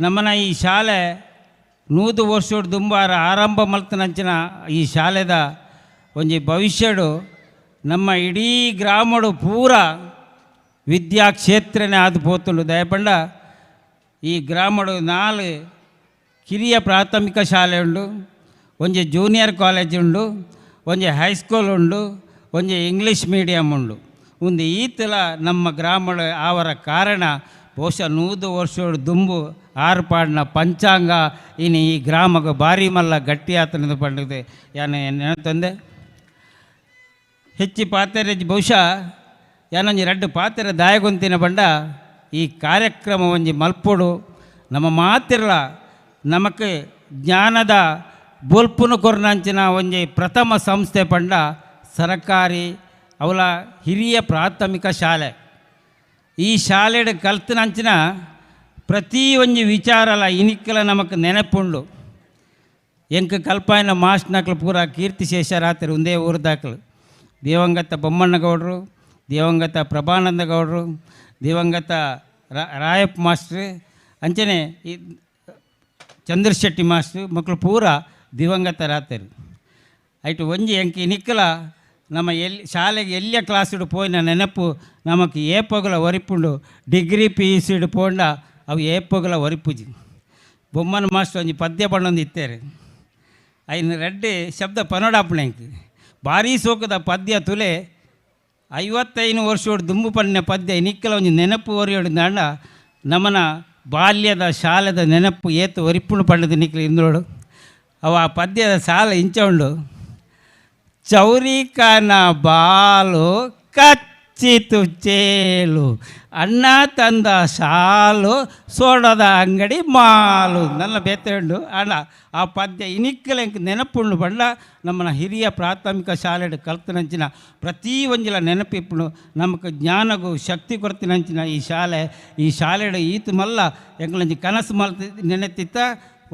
ನಮ್ಮನ ಈ ಶಾಲೆ ನೂದು ವರ್ಷೋಡು ದುಂಬಾರ ಆರಂಭ ಮಲ್ತನಂಚಿನ ಈ ಶಾಲೆದ ಒಂಜಿ ಭವಿಷ್ಯಡು ನಮ್ಮ ಇಡೀ ಗ್ರಾಮಡು ಪೂರ ವಿದ್ಯಾ ಕ್ಷೇತ್ರನೇ ಆದು ಪೋತುಂಡು. ದಯಪಂಡ, ಈ ಗ್ರಾಮಡು ನಾಲ್ ಕಿರಿಯ ಪ್ರಾಥಮಿಕ ಶಾಲೆ ಉಂಡು, ಒಂಜಿ ಜೂನಿಯರ್ ಕಾಲೇಜ್ ಉಂಡು, ಒಂಜಿ ಹೈಸ್ಕೂಲ್ ಉಂಡು, ಒಂಜಿ ಇಂಗ್ಲೀಷ್ ಮೀಡಿಯಂ ಉಂಡು. ಒಂದು ಈತಲ ನಮ್ಮ ಗ್ರಾಮಡ ಆವರ ಕಾರಣ ಬಹುಶಃ ನೂದು ವರ್ಷದ ದುಂಬು ಆರ್ಪಾಡಿನ ಪಂಚಾಂಗ ಇನ್ನು ಈ ಗ್ರಾಮಕ್ಕೆ ಭಾರಿ ಮಲ್ಲ ಗಟ್ಟಿ ಆತನದು ಯಾನೆ ಯಾನು ನೆನತಂದೆ ಹೆಚ್ಚಿ ಪಾತೆರೆ, ಬಹುಶಃ ಯಾನೊಂಜಿ ರಡ್ಡು ಪಾತ್ರೆ ದಾಯಗೊಂತಿನ ಬಂಡ, ಈ ಕಾರ್ಯಕ್ರಮ ಒಂಜಿ ಮಲ್ಪೊಡು. ನಮ್ಮ ಮಾತಿರಲ, ನಮಕ್ ಜ್ಞಾನದ ಬೋಲ್ಪುನು ಕೊರ್ನಂಚಿನ ಒಂಜಿ ಪ್ರಥಮ ಸಂಸ್ಥೆ ಪಂಡ ಸರಕಾರಿ, ಅವಲ ಹಿರಿಯ ಪ್ರಾಥಮಿಕ ಶಾಲೆ. ಈ ಶಾಲೆಡ್ ಕಲ್ತನಂಚಿನ ಪ್ರತಿ ಒಂಜಿ ವಿಚಾರಲ ಇನಿಕ್ಕಲ ನಮಕ್ ನೆನಪುಂಡು. ಎಂಕ ಕಲ್ಪಾಯಿನ ಮಾಸ್ಟ್ನಕ್ಲು ಪೂರ ಕೀರ್ತಿ ಶೇಷರಾತ್ರಿ ಒಂದೇ ಊರ್ದಾಕ್ಲು. ದಿವಂಗತ ಬೊಮ್ಮಣ್ಣಗೌಡರು, ದಿವಂಗತ ಪ್ರಭಾನಂದಗೌಡರು, ದಿವಂಗತ ರಾಯಪ್ಪ ಮಾಸ್ಟ್ರು, ಅಂಚನೆ ಈ ಚಂದ್ರಶೆಟ್ಟಿ ಮಾಸ್ಟ್ರು ಮಕ್ಕಳು ಪೂರ ದಿವಂಗತ ರಾತರು ಐಟು ಒಂಜಿ ಅಂಕಿ ನಿಕ್ಕಲ ನಮ್ಮ ಎಲ್ಲಿ ಶಾಲೆಗೆ ಎಲ್ಲಿಯ ಕ್ಲಾಸಿಡು ಪೋಯಿನ ನೆನಪು ನಮಕ್ ಪೊಗಲ ಒರಿಪುಂಡು ಡಿಗ್ರಿ ಪಿ ಯು ಸಿಡು ಪೋಂಡ ಅವು ಏಪಗುಲ ಒರಿಪುಜಿ ಬೊಮ್ಮನ ಮಾಸ್ಟರ್ ಒಂಜಿ ಪದ್ಯ ಬಣ್ಣೊಂದು ಇತ್ತೇರು. ಐನು ರೆಡ್ಡಿ ಶಬ್ದ ಪನೋಡಾಪಣೆಂಕ್ ಭಾರೀ ಸೋಕದ ಪದ್ಯ ತುಲೆ, ಐವತ್ತೈದು ವರ್ಷೋಡು ದುಂಬು ಪಣ್ಣ ಪದ್ಯ ನಿಕ್ಕಲ ಒಂದು ನೆನಪು ಒರಿಯೋಡು ದಾಂಡ ನಮ್ಮನ ಬಾಲ್ಯದ ಶಾಲೆದ ನೆನಪು ಏತು ಒರಿಪುಣ ಪಣ್ಣದ ನಿಕ್ಕಲು ಇಂದೋಡು ಅವ ಆ ಪದ್ಯದ ಸಾಲ ಇಂಚ ಉಂಡು. ಚೌರಿಕನ ಬಾಲು ಕಚ್ಚಿತು ಚೇಲು, ಅಣ್ಣ ತಂದ ಶಾಲು, ಸೋಡದ ಅಂಗಡಿ ಮಾಲು. ನನ್ನ ಬೆತ್ತಂಡು ಅಣ್ಣ, ಆ ಪದ್ಯ ಇನಿಕ್ಕಲ ನೆನಪುಂಡು ಬಂಡ ನಮ್ಮನ ಹಿರಿಯ ಪ್ರಾಥಮಿಕ ಶಾಲೆಡ್ ಕಲ್ತನಂಚಿನ ಪ್ರತಿ ಒಂಜಿಲ ನೆನಪಿಪ್ಪುಂಡು. ನಮಗೆ ಜ್ಞಾನಗೂ ಶಕ್ತಿ ಕೊರತಿನಂಚಿನ ಈ ಶಾಲೆ. ಈ ಶಾಲೆಡ್ ಈತು ಮಲ್ಲ ಎಂಗ್ಲಂಜಿ ಕನಸು ಮಲ್ತಿ ನೆನೆತಿತ್ತ.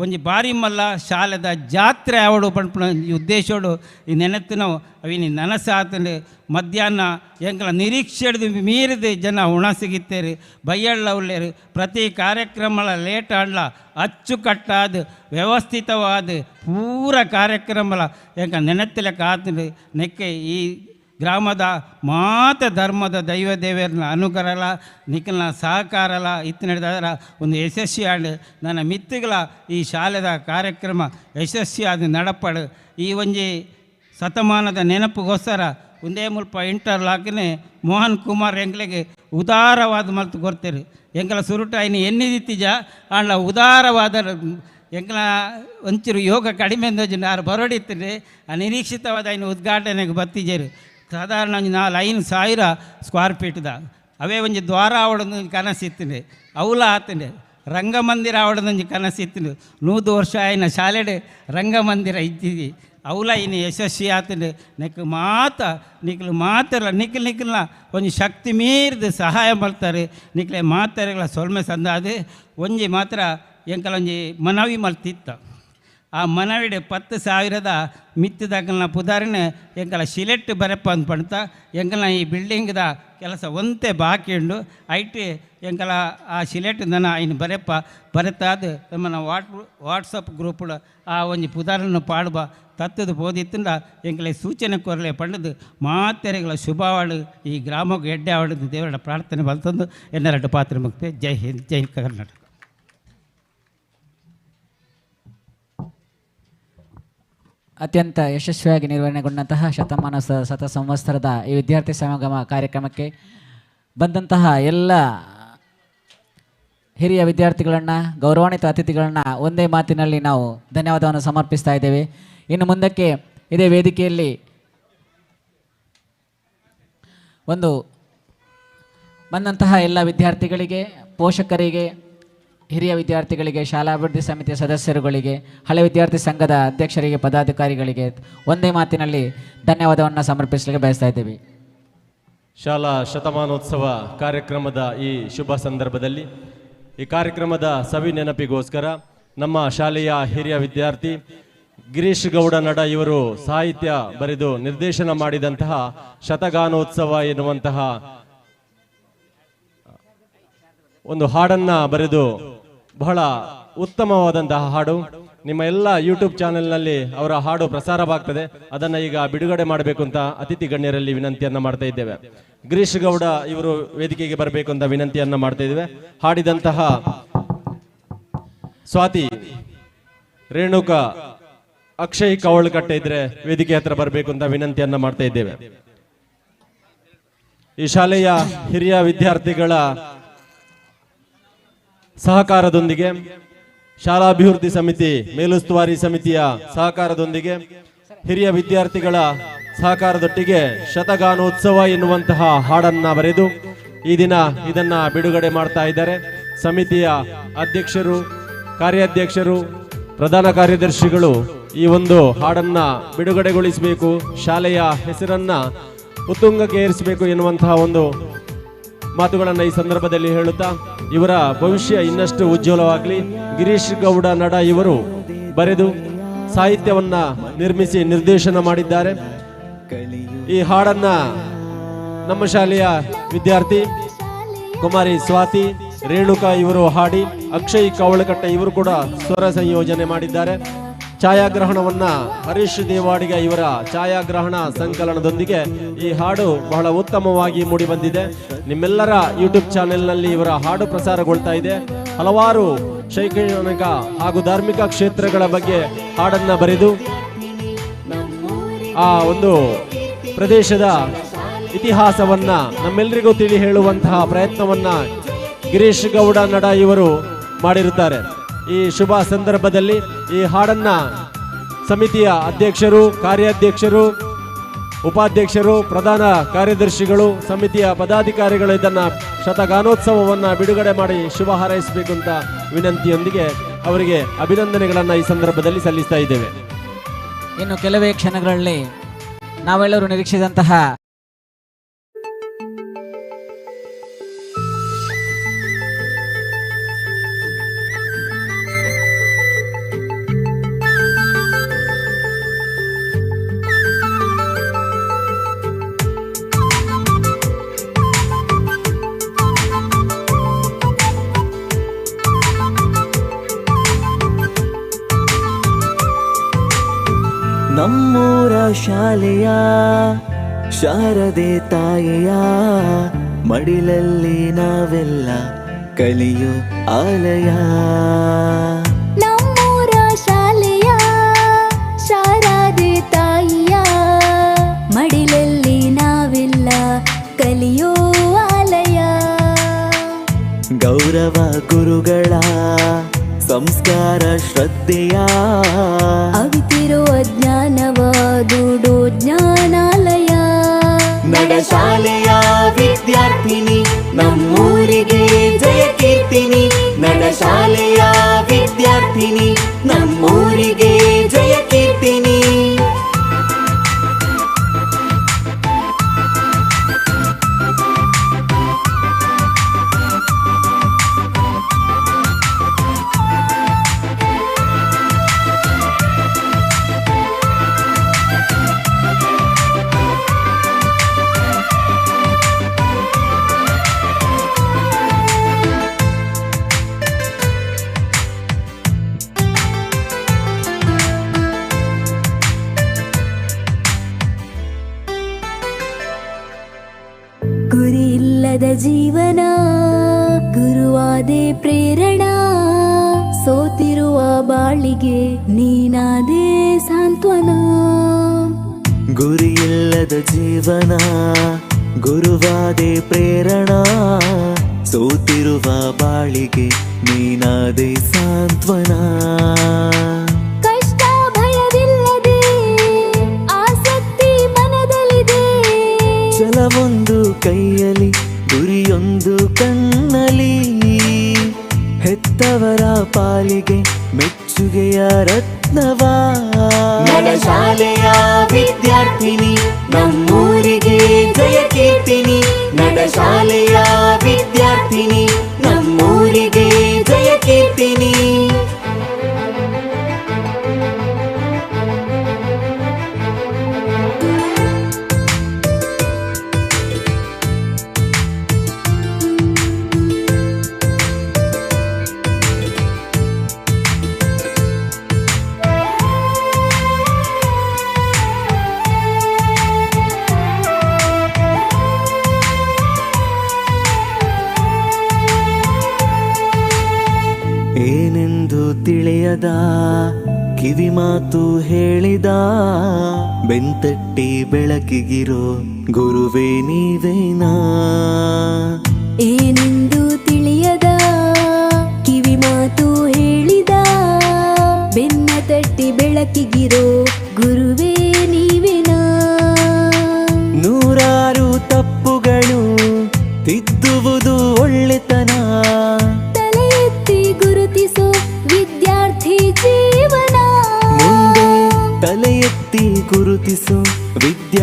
ಒಂಜಿ ಬಾರಿ ಮಲ್ಲ ಶಾಲೆದ ಜಾತ್ರೆ ಆವಡು ಪಂಪುನ ಉದ್ದೇಶೋಡು ಈ ನೆನೆತ್ತಿನ ಅವಿನಿ ನನಸಾತಂಡು ಮಧ್ಯಾಹ್ನ ಎಂಕಲ ನಿರೀಕ್ಷೆಡ್ದು ಮೀರಿದ ಜನ ಉಣ ಸಿಗಿತ್ತೇರಿ ಬಯ್ಯಳ್ಳ ಉಳ್ಳೇರು, ಪ್ರತಿ ಕಾರ್ಯಕ್ರಮಗಳ ಲೇಟ್ ಆಡ್ಲ, ಅಚ್ಚುಕಟ್ಟಾದ, ವ್ಯವಸ್ಥಿತವಾದ, ಪೂರ ಕಾರ್ಯಕ್ರಮಲ ಎಂಕ ನೆನೆತ್ತಲೆ ಕಾತಂಡು ನೆಕ್ಕೆ ಈ ಗ್ರಾಮದ ಮಾತ ಧರ್ಮದ ದೈವ ದೇವರನ್ನ ಅನುಗ್ರಹಲ ನಿಖಲ್ನ ಸಹಕಾರಲ ಇತ್ತು ನಡೆದಾದ್ರ ಒಂದು ಯಶಸ್ವಿ ಆಡು ನನ್ನ ಮಿತ್ತಿಗಳ ಈ ಶಾಲೆದ ಕಾರ್ಯಕ್ರಮ ಯಶಸ್ವಿಯಾದ ನಡಪಡು. ಈ ಒಂಜಿ ಶತಮಾನದ ನೆನಪುಗೋಸ್ಕರ ಒಂದೇ ಮುಲ್ಪ ಇಂಟರ್ಲಾಕ್ನೆ ಮೋಹನ್ ಕುಮಾರ್ ಎಂಗ್ಲಿಗೆ ಉದಾರವಾದ ಮಲ್ತು ಕೊಡ್ತೇರು ಎಂಗಲ ಸುರುಟ ಇನ್ನು ದಿತ್ತಿಜ ಆಂಡ್ಲ ಉದಾರವಾದ ಎಂಗ್ಲ ಒಂಚೂರು ಯೋಗ ಕಡಿಮೆ ಅಂದೋಜು ಯಾರು ಬರೋಡಿತ್ತೀರಿ ಅನಿರೀಕ್ಷಿತವಾದ ಇನ್ನು ಉದ್ಘಾಟನೆಗೆ ಬತ್ತಿಜೇರು ಸಾಧಾರಣ ನಾಲ್ ಐನ್ ಸಾವಿರ ಫೀಟ್ ಫೀಟ್ದ ಅವೇ ಒಂಜಿ ದ್ವಾರ ಆವಡೊಂದು ಕನಸಿತ್ತಿನಿ ಅವಲ ಆತಂಡೆ. ರಂಗಮಂದಿರ ಆವಡದೊಂಜಿ ಕನಸಿತ್ತಿನಿ ನೂದು ವರ್ಷ ಆಯ್ನ ಶಾಲೆಡೆ ರಂಗಮಂದಿರ ಇದ್ದೀವಿ ಅವಲ ಇನ್ನು ಯಶಸ್ವಿ ಆತಂಡು. ನಿಕ್ ಮಾತ, ನಿಕ್ಲು ಮಾತಲ್ಲ ನಿಕ್ಲು ನಿಕ್ಲ ಒಂದು ಶಕ್ತಿ ಮೀರಿದ ಸಹಾಯ ಮಾಡ್ತಾರೆ ನಿಕ್ಲೆ ಮಾತಾರೆಗಳ ಸೊಲ್ಮೆ ಸಂದಾದೆ. ಒಂಜಿ ಮಾತ್ರ ಎಂಕಲ ಒಂಜಿ ಮನವಿ ಮಲ್ತಿತ್ತ. ಆ ಮನವಿಡೆ ಪತ್ತು ಸಾವಿರದ ಮಿತ್ತಿದಾಗಲ್ನ ಪುದಾರಣೆ ಎಂಕಲ ಶಿಲೆಟ್ ಬರಪ್ಪ ಅಂತ ಎಂಗಲ ಈ ಬಿಲ್ಡಿಂಗ್ದ ಕೆಲಸ ಒಂತೆ ಬಾಕಿ ಉಂಡು. ಐಟಿ ಎಂಕಲ ಆ ಶಿಲೆಟ್ ದನ ಐನು ಬರಪ್ಪ ಬರತಾದ ನಮ್ಮನ ವಾಟ್, ವಾಟ್ಸಪ್ ಗ್ರೂಪ್ ಆ ಒಂಜಿ ಪುದಾರನ್ನು ಪಾಡುವ ತತ್ತದು ಪೋದಿತ್ತುಂಡ ಎಂಕಲೆ ಸೂಚನೆ ಕೊರಲೆ ಪಂಡದು, ಮಾತೆರೆಗಳ ಶುಭವಾಡು ಈ ಗ್ರಾಮಕ್ಕೆ ಎಡ್ಡೆ ಆವಡದು ದೇವರ ಪ್ರಾರ್ಥನೆ ಬಲ್ತಂದು ಎನ್ನೆರಡು ಪಾತ್ರ ಮುಕ್ತೆ ಜೈ ಹಿಂದ್, ಜೈ ಕರ್ನಾಟಕ. ಅತ್ಯಂತ ಯಶಸ್ವಿಯಾಗಿ ನಿರ್ವಹಣೆಗೊಂಡಂತಹ ಶತಮಾನ ಸತ ಸಂವತ್ಸರದ ಈ ವಿದ್ಯಾರ್ಥಿ ಸಮಾಗಮ ಕಾರ್ಯಕ್ರಮಕ್ಕೆ ಬಂದಂತಹ ಎಲ್ಲ ಹಿರಿಯ ವಿದ್ಯಾರ್ಥಿಗಳನ್ನು, ಗೌರವಾನ್ವಿತ ಅತಿಥಿಗಳನ್ನು ಒಂದೇ ಮಾತಿನಲ್ಲಿ ನಾವು ಧನ್ಯವಾದವನ್ನು ಸಮರ್ಪಿಸ್ತಾ ಇದ್ದೇವೆ. ಇನ್ನು ಮುಂದಕ್ಕೆ ಇದೇ ವೇದಿಕೆಯಲ್ಲಿ ಒಂದು ಬಂದಂತಹ ಎಲ್ಲ ವಿದ್ಯಾರ್ಥಿಗಳಿಗೆ, ಪೋಷಕರಿಗೆ ಹಿರಿಯ ವಿದ್ಯಾರ್ಥಿಗಳಿಗೆ ಶಾಲಾಭಿವೃದ್ಧಿ ಸಮಿತಿಯ ಸದಸ್ಯರುಗಳಿಗೆ, ಹಳೆ ವಿದ್ಯಾರ್ಥಿ ಸಂಘದ ಅಧ್ಯಕ್ಷರಿಗೆ, ಪದಾಧಿಕಾರಿಗಳಿಗೆ ಒಂದೇ ಮಾತಿನಲ್ಲಿ ಧನ್ಯವಾದವನ್ನು ಸಮರ್ಪಿಸಲಿಕ್ಕೆ ಬಯಸ್ತಾ ಇದ್ದೇವೆ. ಶಾಲಾ ಶತಮಾನೋತ್ಸವ ಕಾರ್ಯಕ್ರಮದ ಈ ಶುಭ ಸಂದರ್ಭದಲ್ಲಿ, ಈ ಕಾರ್ಯಕ್ರಮದ ಸವಿ ನೆನಪಿಗೋಸ್ಕರ ನಮ್ಮ ಶಾಲೆಯ ಹಿರಿಯ ವಿದ್ಯಾರ್ಥಿ ಗಿರೀಶ್ ಗೌಡ ನಡ ಇವರು ಸಾಹಿತ್ಯ ಬರೆದು ನಿರ್ದೇಶನ ಮಾಡಿದಂತಹ ಶತಗಾನೋತ್ಸವ ಎನ್ನುವಂತಹ ಒಂದು ಹಾಡನ್ನ ಬರೆದು ಬಹಳ ಉತ್ತಮವಾದಂತಹ ಹಾಡು. ನಿಮ್ಮ ಎಲ್ಲ ಯೂಟ್ಯೂಬ್ ಚಾನೆಲ್ನಲ್ಲಿ ಅವರ ಹಾಡು ಪ್ರಸಾರವಾಗ್ತದೆ. ಅದನ್ನ ಈಗ ಬಿಡುಗಡೆ ಮಾಡಬೇಕು ಅಂತ ಅತಿಥಿ ಗಣ್ಯರಲ್ಲಿ ವಿನಂತಿಯನ್ನ ಮಾಡ್ತಾ ಇದ್ದೇವೆ. ಗಿರೀಶ್ ಗೌಡ ಇವರು ವೇದಿಕೆಗೆ ಬರಬೇಕು ಅಂತ ವಿನಂತಿಯನ್ನ ಮಾಡ್ತಾ ಇದ್ದೇವೆ. ಹಾಡಿದಂತಹ ಸ್ವಾತಿ, ರೇಣುಕಾ, ಅಕ್ಷಯ್ ಕವಳ್ಕಟ್ಟೆ ಇದ್ರೆ ವೇದಿಕೆ ಹತ್ರ ಬರಬೇಕು ಅಂತ ವಿನಂತಿಯನ್ನ ಮಾಡ್ತಾ ಇದ್ದೇವೆ. ಈ ಶಾಲೆಯ ಹಿರಿಯ ವಿದ್ಯಾರ್ಥಿಗಳ ಸಹಕಾರದೊಂದಿಗೆ ಶಾಲಾಭಿವೃದ್ಧಿ ಸಮಿತಿ, ಮೇಲುಸ್ತುವಾರಿ ಸಮಿತಿಯ ಸಹಕಾರದೊಂದಿಗೆ ಹಿರಿಯ ವಿದ್ಯಾರ್ಥಿಗಳ ಸಹಕಾರದೊಟ್ಟಿಗೆ ಶತಗಾನೋತ್ಸವ ಎನ್ನುವಂತಹ ಹಾಡನ್ನ ಬರೆದು ಈ ದಿನ ಇದನ್ನ ಬಿಡುಗಡೆ ಮಾಡ್ತಾ ಇದ್ದಾರೆ. ಸಮಿತಿಯ ಅಧ್ಯಕ್ಷರು, ಕಾರ್ಯಾಧ್ಯಕ್ಷರು, ಪ್ರಧಾನ ಕಾರ್ಯದರ್ಶಿಗಳು ಈ ಒಂದು ಹಾಡನ್ನ ಬಿಡುಗಡೆಗೊಳಿಸಬೇಕು, ಶಾಲೆಯ ಹೆಸರನ್ನ ಉತ್ತುಂಗಕ್ಕೆ ಏರಿಸಬೇಕು ಎನ್ನುವಂತಹ ಒಂದು ಮಾತುಗಳನ್ನು ಈ ಸಂದರ್ಭದಲ್ಲಿ ಹೇಳುತ್ತಾ, ಇವರ ಭವಿಷ್ಯ ಇನ್ನಷ್ಟು ಉಜ್ವಲವಾಗಲಿ. ಗಿರೀಶ್ ಗೌಡ ನಡ ಇವರು ಬರೆದು ಸಾಹಿತ್ಯವನ್ನ ನಿರ್ಮಿಸಿ ನಿರ್ದೇಶನ ಮಾಡಿದ್ದಾರೆ. ಈ ಹಾಡನ್ನ ನಮ್ಮ ಶಾಲೆಯ ವಿದ್ಯಾರ್ಥಿ ಕುಮಾರಿ ಸ್ವಾತಿ, ರೇಣುಕಾ ಇವರು ಹಾಡಿ, ಅಕ್ಷಯ್ ಕವಳಕಟ್ಟ ಇವರು ಕೂಡ ಸ್ವರ ಸಂಯೋಜನೆ ಮಾಡಿದ್ದಾರೆ. ಛಾಯಾಗ್ರಹಣವನ್ನ ಹರೀಶ್ ದೇವಾಡಿಗ ಇವರ ಛಾಯಾಗ್ರಹಣ ಸಂಕಲನದೊಂದಿಗೆ ಈ ಹಾಡು ಬಹಳ ಉತ್ತಮವಾಗಿ ಮೂಡಿಬಂದಿದೆ ನಿಮ್ಮೆಲ್ಲರ ಯೂಟ್ಯೂಬ್ ಚಾನೆಲ್ನಲ್ಲಿ ಇವರ ಹಾಡು ಪ್ರಸಾರಗೊಳ್ತಾ ಇದೆ. ಹಲವಾರು ಶೈಕ್ಷಣಿಕ ಹಾಗೂ ಧಾರ್ಮಿಕ ಕ್ಷೇತ್ರಗಳ ಬಗ್ಗೆ ಹಾಡನ್ನ ಬರೆದು ಆ ಒಂದು ಪ್ರದೇಶದ ಇತಿಹಾಸವನ್ನ ನಮ್ಮೆಲ್ಲರಿಗೂ ತಿಳಿ ಹೇಳುವಂತಹ ಪ್ರಯತ್ನವನ್ನ ಗಿರೀಶ್ ಗೌಡ ನಡ ಇವರು ಮಾಡಿರುತ್ತಾರೆ. ಈ ಶುಭ ಸಂದರ್ಭದಲ್ಲಿ ಈ ಹಾಡನ್ನು ಸಮಿತಿಯ ಅಧ್ಯಕ್ಷರು, ಕಾರ್ಯಾಧ್ಯಕ್ಷರು, ಉಪಾಧ್ಯಕ್ಷರು, ಪ್ರಧಾನ ಕಾರ್ಯದರ್ಶಿಗಳು, ಸಮಿತಿಯ ಪದಾಧಿಕಾರಿಗಳು ಇದನ್ನು ಶತಗಾನೋತ್ಸವವನ್ನು ಬಿಡುಗಡೆ ಮಾಡಿ ಶುಭ ಹಾರೈಸಬೇಕು ಅಂತ ವಿನಂತಿಯೊಂದಿಗೆ ಅವರಿಗೆ ಅಭಿನಂದನೆಗಳನ್ನು ಈ ಸಂದರ್ಭದಲ್ಲಿ ಸಲ್ಲಿಸ್ತಾ ಇದ್ದೇವೆ. ಇನ್ನು ಕೆಲವೇ ಕ್ಷಣಗಳಲ್ಲಿ ನಾವೆಲ್ಲರೂ ನಿರೀಕ್ಷಿಸಿದಂತಹ ನಮ್ಮೂರ ಶಾಲೆಯ ಶಾರದೆ ತಾಯಿಯ ಮಡಿಲಲ್ಲಿ ನಾವೆಲ್ಲ ಕಲಿಯೋ ಆಲಯ. ನಮ್ಮೂರ ಶಾಲೆಯ ಶಾರದೆ ತಾಯಿಯ ಮಡಿಲಲ್ಲಿ ನಾವೆಲ್ಲ ಕಲಿಯೋ ಆಲಯ. ಗೌರವ ಗುರುಗಳ ಸಂಸ್ಕಾರ ಶ್ರದ್ಧೆಯ. ಅವಿತಿರುವ ಜ್ಞಾನವಾದುಡು ಜ್ಞಾನಾಲಯ. ನಡ ಶಾಲೆಯ ವಿದ್ಯಾರ್ಥಿನಿ ನಮ್ಮೂರಿಗೆ ಜಯ ಕೀರ್ತಿನಿ. ನಡ ಶಾಲೆಯ ವಿದ್ಯಾರ್ಥಿನಿ ನಮ್ಮೂರಿಗೆ ಜಯ ಕೀರ್ತಿನಿ. ನೀನಾದೆ ಸಾಂತ್ವನ. ಕಷ್ಟ ಭಯವಿಲ್ಲದೆ ಆಸಕ್ತಿ ಮನದಲ್ಲಿದೆ. ಛಲವೊಂದು ಕೈಯಲ್ಲಿ ಗುರಿಯೊಂದು ಕಣ್ಣಲಿ ಹೆತ್ತವರ ಪಾಲಿಗೆ ಮೆಚ್ಚುಗೆಯ ರತ್ನವ. ಶಾಲೆಯ ವಿದ್ಯಾರ್ಥಿನಿ ನಮ್ಮೂರಿಗೆ ಜಯ ಕೀರ್ತಿನಿ. ನಡ ಶಾಲೆಯ ವಿದ್ಯಾರ್ಥಿನಿ ನಮ್ಮೂರಿಗೆ ಜಯ ಕೀರ್ತಿನಿ ಏನೆಂದು ತಿಳಿಯದ ಕಿವಿ ಮಾತು ಹೇಳಿದ. ಬೆಂತಟ್ಟಿ ಬೆಳಕಿಗಿರೋ ಗುರುವೇ ನೀವೇನಾ? ಏನೆಂದು ತಿಳಿಯದ? ಕಿವಿ ಮಾತು ಹೇಳಿದ. ಬೆನ್ನ ತಟ್ಟಿ ಬೆಳಕಿಗಿರೋ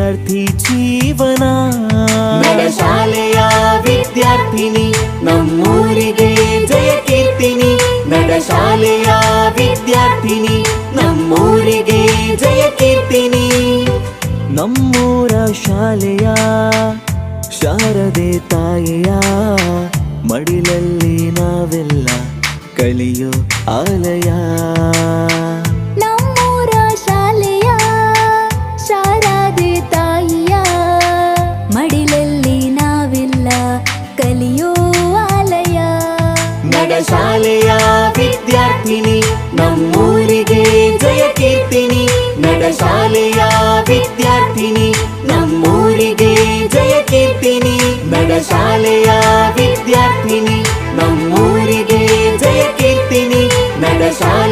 ವಿದ್ಯಾರ್ಥಿ ಜೀವನ. ನಡಶಾಲೆಯ ವಿದ್ಯಾರ್ಥಿನಿ ನಮ್ಮೂರಿಗೆ ಜಯ ಕೀರ್ತಿನಿ. ನಡಶಾಲೆಯ ವಿದ್ಯಾರ್ಥಿನಿ ನಮ್ಮೂರಿಗೆ ಜಯ ಕೀರ್ತಿನಿ. ನಮ್ಮೂರ ಶಾಲೆಯ ಶಾರದೆ ತಾಯಿಯ ಮಡಿಲಲ್ಲಿ ನಾವೆಲ್ಲ ಕಲಿಯೋ ಆಲಯ. ನಮ್ಮೂರಿಗೆ ಜಯ ಕೀರ್ತಿನಿ ನಡ ಶಾಲೆಯ ವಿದ್ಯಾರ್ಥಿನಿ. ನಮ್ಮೂರಿಗೆ ಜಯ ಕೀರ್ತಿನಿ ನಡ ಶಾಲೆಯ ವಿದ್ಯಾರ್ಥಿನಿ. ನಮ್ಮೂರಿಗೆ ಜಯ ಕೀರ್ತಿನಿ ನಡ ಶಾಲೆ